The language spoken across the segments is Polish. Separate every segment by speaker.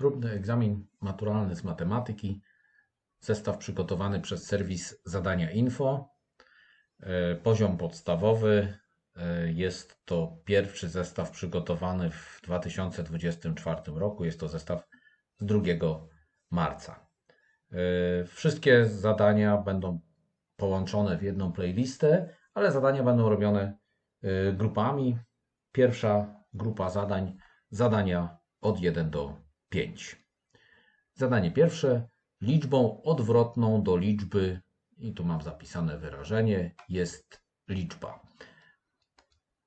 Speaker 1: Próbny egzamin maturalny z matematyki. Zestaw przygotowany przez serwis Zadania Info. E, Poziom podstawowy. E, Jest to pierwszy zestaw przygotowany w 2024 roku. Jest to zestaw z 2 marca. E, Wszystkie zadania będą połączone w jedną playlistę, ale zadania będą robione grupami. Pierwsza grupa zadań, zadania od 1 do 5. Zadanie pierwsze, liczbą odwrotną do liczby, i tu mam zapisane wyrażenie, jest liczba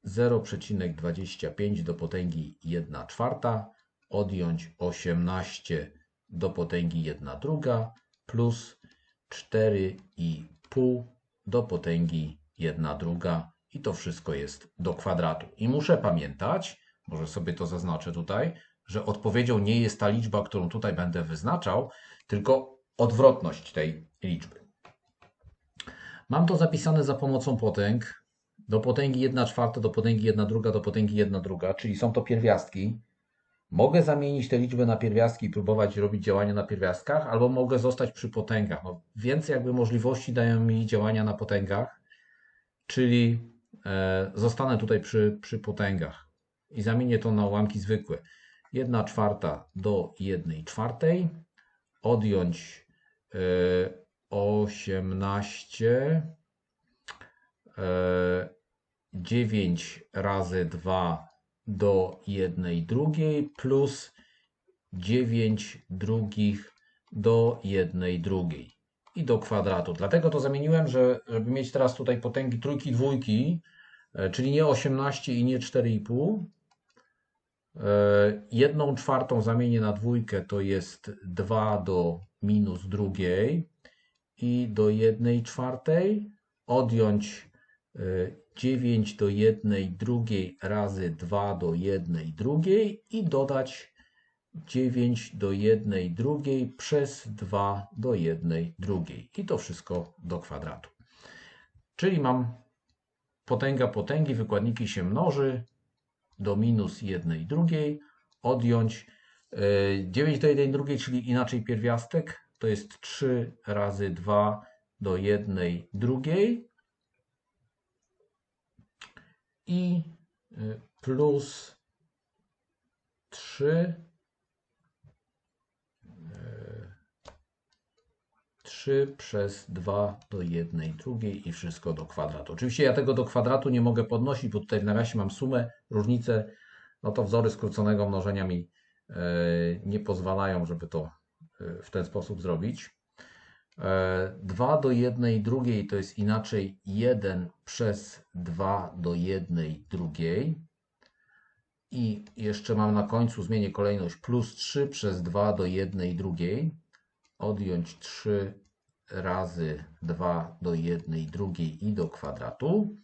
Speaker 1: 0,25 do potęgi 1 czwarta, odjąć 18 do potęgi 1 druga, plus 4,5 do potęgi 1 druga i to wszystko jest do kwadratu. I muszę pamiętać, może sobie to zaznaczę tutaj, że odpowiedzią nie jest ta liczba, którą tutaj będę wyznaczał, tylko odwrotność tej liczby. Mam to zapisane za pomocą potęg. Do potęgi 1 czwarta, do potęgi 1 druga, do potęgi 1 druga, czyli są to pierwiastki. Mogę zamienić te liczby na pierwiastki i próbować robić działania na pierwiastkach, albo mogę zostać przy potęgach. No, więcej jakby możliwości dają mi działania na potęgach, czyli e, zostanę tutaj przy, przy potęgach i zamienię to na ułamki zwykłe. 1 czwarta do 1 czwartej, odjąć e, 18, e, 9 razy 2 do 1 drugiej plus 9 drugich do 1 drugiej i do kwadratu. Dlatego to zamieniłem, że żeby mieć teraz tutaj potęgi trójki, dwójki, e, czyli nie 18 i nie 4,5. E, Jedną czwartą zamienię na dwójkę, to jest 2 do minus drugiej i do 1 czwartej. Odjąć e, 9 do 1 drugiej razy 2 do 1 drugiej i dodać 9 do 1 drugiej przez 2 do 1 drugiej. I to wszystko do kwadratu. Czyli mam potęga potęgi, wykładniki się mnoży do minus 1 drugiej, odjąć e, 9 do 1 drugiej, czyli inaczej pierwiastek, to jest 3 razy 2 do 1 drugiej. I y, plus 3 3 przez 2 do 1 drugiej i wszystko do kwadratu. Oczywiście ja tego do kwadratu nie mogę podnosić, bo tutaj w nawiasie mam sumę, różnicę, no to wzory skróconego mnożenia mi e, nie pozwalają, żeby to e, w ten sposób zrobić. 2 do 1 drugiej to jest inaczej 1 przez 2 do 1 drugiej. I jeszcze mam na końcu, zmienię kolejność, plus 3 przez 2 do 1 drugiej. Odjąć 3 razy 2 do 1 drugiej i do kwadratu.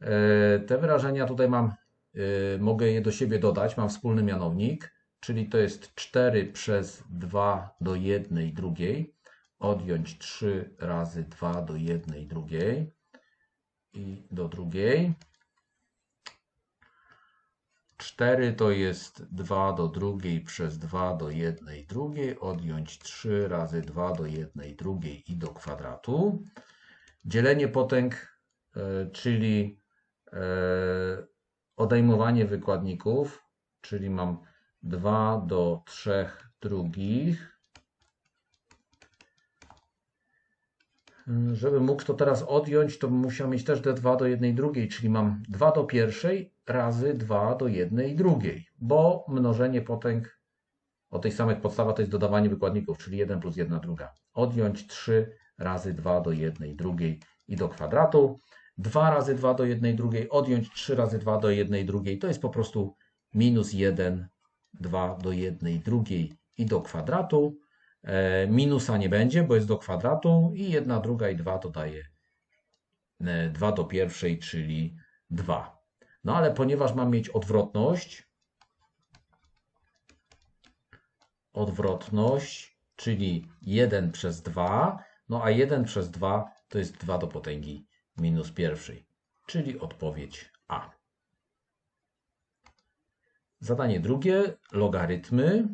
Speaker 1: E, Te wyrażenia tutaj mam, e, mogę je do siebie dodać, mam wspólny mianownik, czyli to jest 4 przez 2 do 1 drugiej odjąć 3 razy 2 do 1 drugiej i do drugiej. 4 to jest 2 do drugiej przez 2 do 1 drugiej, odjąć 3 razy 2 do 1 drugiej i do kwadratu. Dzielenie potęg, e, czyli e, odejmowanie wykładników, czyli mam 2 do 3 drugich Żeby mógł to teraz odjąć, to musiał mieć też d2 do 1 drugiej, czyli mam 2 do pierwszej razy 2 do 1 drugiej, bo mnożenie potęg o tej samych podstawach to jest dodawanie wykładników, czyli 1 plus 1 druga. Odjąć 3 razy 2 do 1 drugiej i do kwadratu. 2 razy 2 do 1 drugiej, odjąć 3 razy 2 do 1 drugiej, to jest po prostu minus 1, 2 do 1 drugiej i do kwadratu. E, Minusa nie będzie, bo jest do kwadratu i jedna, druga i 2 to daje 2 do pierwszej, czyli 2. No ale ponieważ mam mieć odwrotność, odwrotność, czyli 1 przez 2, no a 1 przez 2 to jest 2 do potęgi minus pierwszej, czyli odpowiedź A. Zadanie drugie, logarytmy.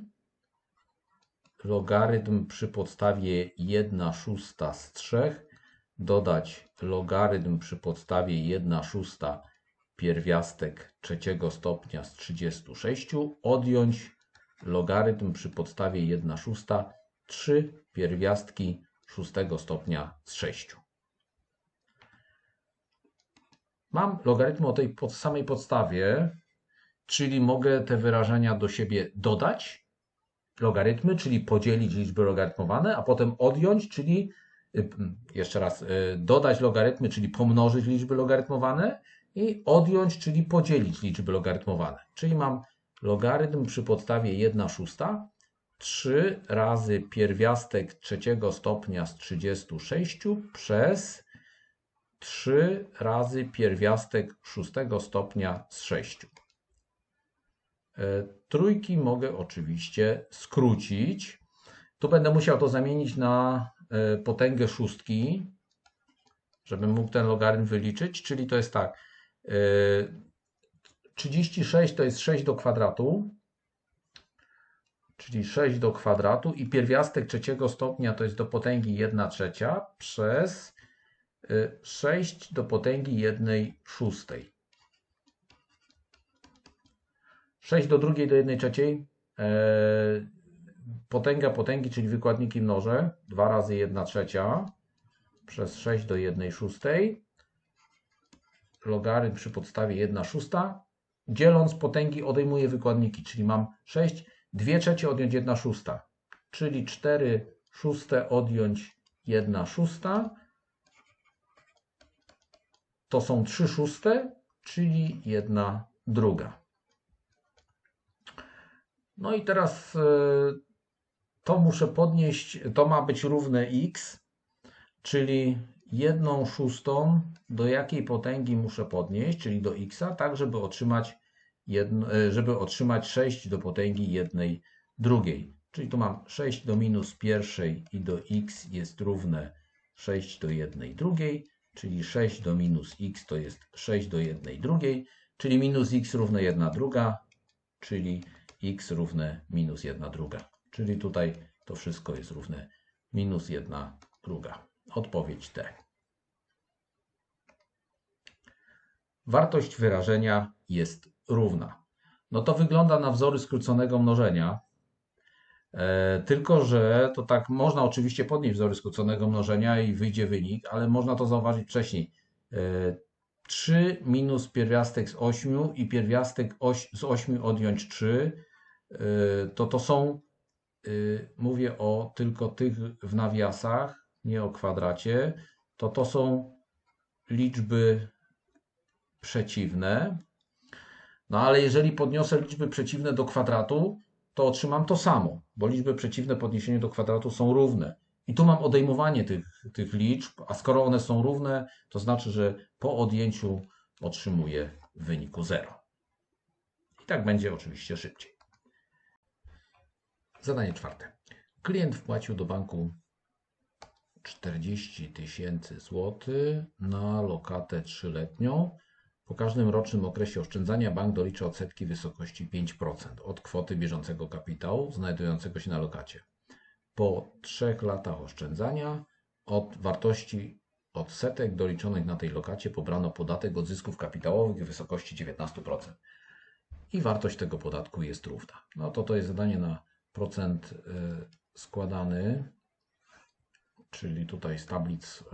Speaker 1: Logarytm przy podstawie 1 szósta z 3, dodać logarytm przy podstawie 1 szósta pierwiastek trzeciego stopnia z 36, odjąć logarytm przy podstawie 1 szósta 3 pierwiastki szóstego stopnia z 6. Mam logarytm o tej pod samej podstawie, czyli mogę te wyrażenia do siebie dodać, logarytmy, czyli podzielić liczby logarytmowane, a potem odjąć, czyli y, jeszcze raz, y, dodać logarytmy, czyli pomnożyć liczby logarytmowane i odjąć, czyli podzielić liczby logarytmowane. Czyli mam logarytm przy podstawie 1 szósta 3 razy pierwiastek trzeciego stopnia z 36 przez 3 razy pierwiastek szóstego stopnia z 6. E, trójki mogę oczywiście skrócić. Tu będę musiał to zamienić na e, potęgę szóstki, żebym mógł ten logarytm wyliczyć, czyli to jest tak. 36 e, to jest 6 do kwadratu, czyli 6 do kwadratu i pierwiastek trzeciego stopnia to jest do potęgi 1 trzecia przez 6 do potęgi 1 szóstej. 6 do drugiej do 1 trzeciej. E, potęga potęgi, czyli wykładniki mnożę. 2 razy 1 trzecia przez 6 do 1 szóstej. Logarytm przy podstawie 1 szósta. Dzieląc potęgi odejmuję wykładniki, czyli mam 6, 2 trzecie odjąć 1 szósta, czyli 4 szóste odjąć 1 szósta. To są 3 szóste, czyli 1 druga. No i teraz e, to muszę podnieść, to ma być równe x, czyli jedną szóstą do jakiej potęgi muszę podnieść, czyli do x, tak żeby otrzymać, jedno, e, żeby otrzymać 6 do potęgi jednej drugiej. Czyli tu mam 6 do minus pierwszej i do x jest równe 6 do jednej drugiej, czyli 6 do minus x to jest 6 do jednej drugiej, czyli minus x równe 1 druga, czyli x równe minus 1 druga. Czyli tutaj to wszystko jest równe minus 1 druga. Odpowiedź D. Wartość wyrażenia jest równa. No to wygląda na wzory skróconego mnożenia. E, tylko, że to tak można oczywiście podnieść wzory skróconego mnożenia i wyjdzie wynik, ale można to zauważyć wcześniej. E, 3 minus pierwiastek z 8 i pierwiastek z 8 odjąć 3 Y, to to są, y, mówię o tylko tych w nawiasach, nie o kwadracie, to to są liczby przeciwne. No ale jeżeli podniosę liczby przeciwne do kwadratu, to otrzymam to samo, bo liczby przeciwne podniesieniu do kwadratu są równe. I tu mam odejmowanie tych, tych liczb, a skoro one są równe, to znaczy, że po odjęciu otrzymuję w wyniku 0. I tak będzie oczywiście szybciej. Zadanie czwarte. Klient wpłacił do banku 40 tysięcy złotych na lokatę trzyletnią. Po każdym rocznym okresie oszczędzania bank dolicza odsetki w wysokości 5% od kwoty bieżącego kapitału znajdującego się na lokacie. Po trzech latach oszczędzania od wartości odsetek doliczonych na tej lokacie pobrano podatek od zysków kapitałowych w wysokości 19%. I wartość tego podatku jest równa. No to to jest zadanie na procent y, składany, czyli tutaj z tablic y,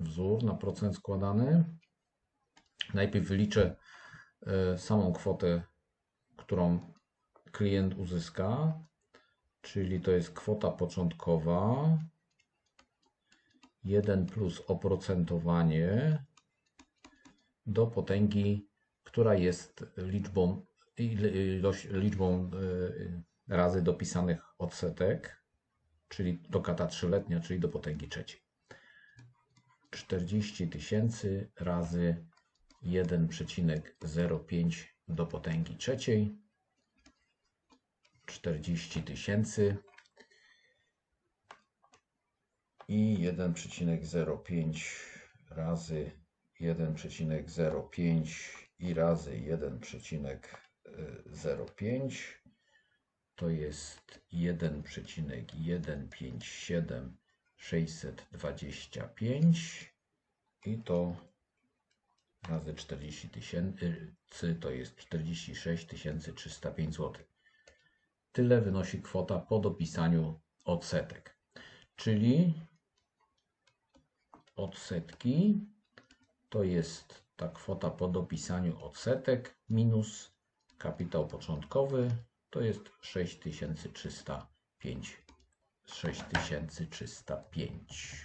Speaker 1: wzór na procent składany. Najpierw wyliczę y, samą kwotę, którą klient uzyska, czyli to jest kwota początkowa 1 plus oprocentowanie do potęgi, która jest liczbą, liczbą razy dopisanych odsetek, czyli do kata trzyletnia, czyli do potęgi trzeciej. 40 tysięcy razy 1,05 do potęgi trzeciej. 40 tysięcy i 1,05 razy 1,05 i razy 1,05 to jest 1,157 625 i to razy 40 tysięcy to jest 46 305 zł. Tyle wynosi kwota po dopisaniu odsetek. Czyli odsetki to jest ta kwota po dopisaniu odsetek minus kapitał początkowy to jest 6305. 6305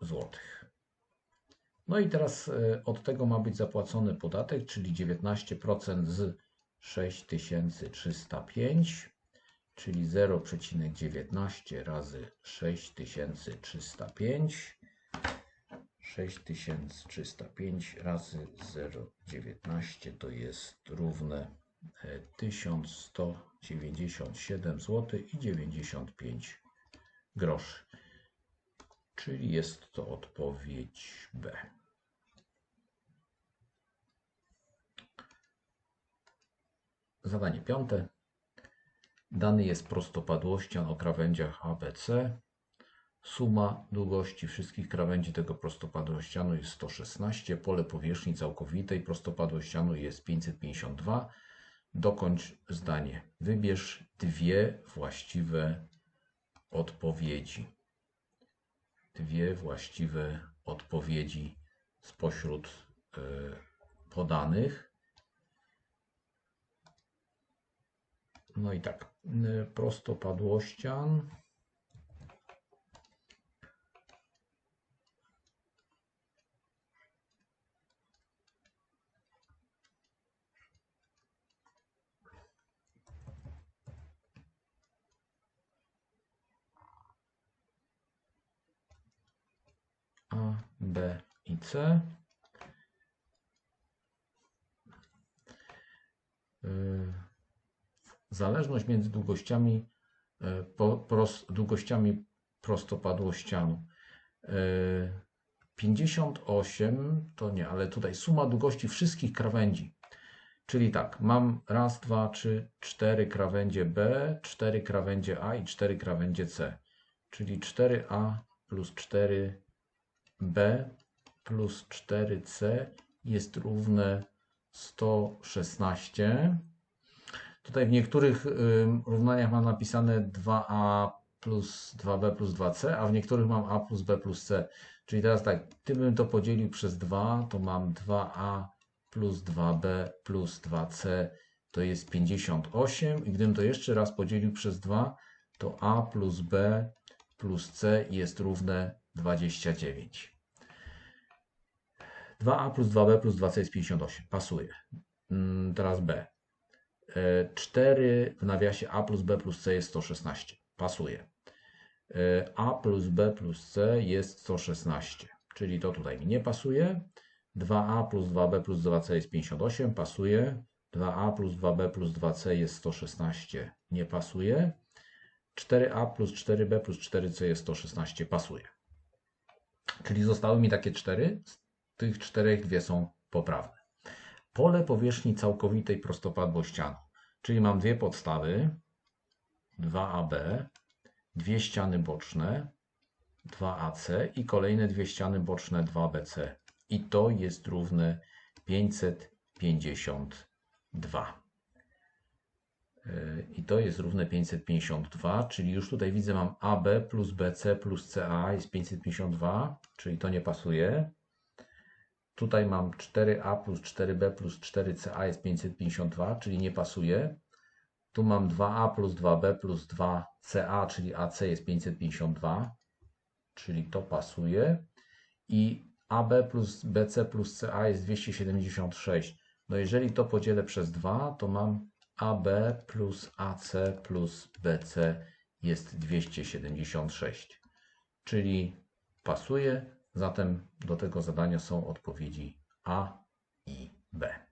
Speaker 1: złotych. No i teraz e, od tego ma być zapłacony podatek, czyli 19% z 6305, czyli 0,19 razy 6305. 6305 razy 0,19 to jest równe 1197 zł i 95 groszy. Czyli jest to odpowiedź B. Zadanie piąte. Dany jest prostopadłościan o krawędziach ABC. Suma długości wszystkich krawędzi tego prostopadłościanu jest 116. Pole powierzchni całkowitej prostopadłościanu jest 552. Dokończ zdanie. Wybierz dwie właściwe odpowiedzi. Dwie właściwe odpowiedzi spośród y, podanych. No i tak, y, prostopadłościan. A, B i C. Y, Zależność między długościami, pros, długościami prostopadłościanu. 58 e, to nie, ale tutaj suma długości wszystkich krawędzi. Czyli tak, mam raz, dwa, trzy, cztery krawędzie B, cztery krawędzie A i cztery krawędzie C. Czyli 4A plus 4B plus 4C jest równe 116. Tutaj w niektórych równaniach mam napisane 2a plus 2b plus 2c, a w niektórych mam a plus b plus c. Czyli teraz tak, gdybym to podzielił przez 2, to mam 2a plus 2b plus 2c to jest 58 i gdybym to jeszcze raz podzielił przez 2, to a plus b plus c jest równe 29. 2a plus 2b plus 2c jest 58. Pasuje. Mm, teraz b. 4 w nawiasie a plus b plus c jest 116. Pasuje. a plus b plus c jest 116, czyli to tutaj mi nie pasuje. 2a plus 2b plus 2c jest 58, pasuje. 2a plus 2b plus 2c jest 116, nie pasuje. 4a plus 4b plus 4c jest 116, pasuje. Czyli zostały mi takie 4, z tych czterech dwie są poprawne pole powierzchni całkowitej prostopadłościanu. Czyli mam dwie podstawy, 2AB, dwie ściany boczne, 2AC i kolejne dwie ściany boczne 2BC. I to jest równe 552. I to jest równe 552, czyli już tutaj widzę mam AB plus BC plus CA jest 552, czyli to nie pasuje. Tutaj mam 4a plus 4b plus 4ca jest 552, czyli nie pasuje. Tu mam 2a plus 2b plus 2ca, czyli ac jest 552, czyli to pasuje. I ab plus bc plus ca jest 276. No jeżeli to podzielę przez 2, to mam ab plus ac plus bc jest 276. Czyli pasuje. Zatem do tego zadania są odpowiedzi A i B.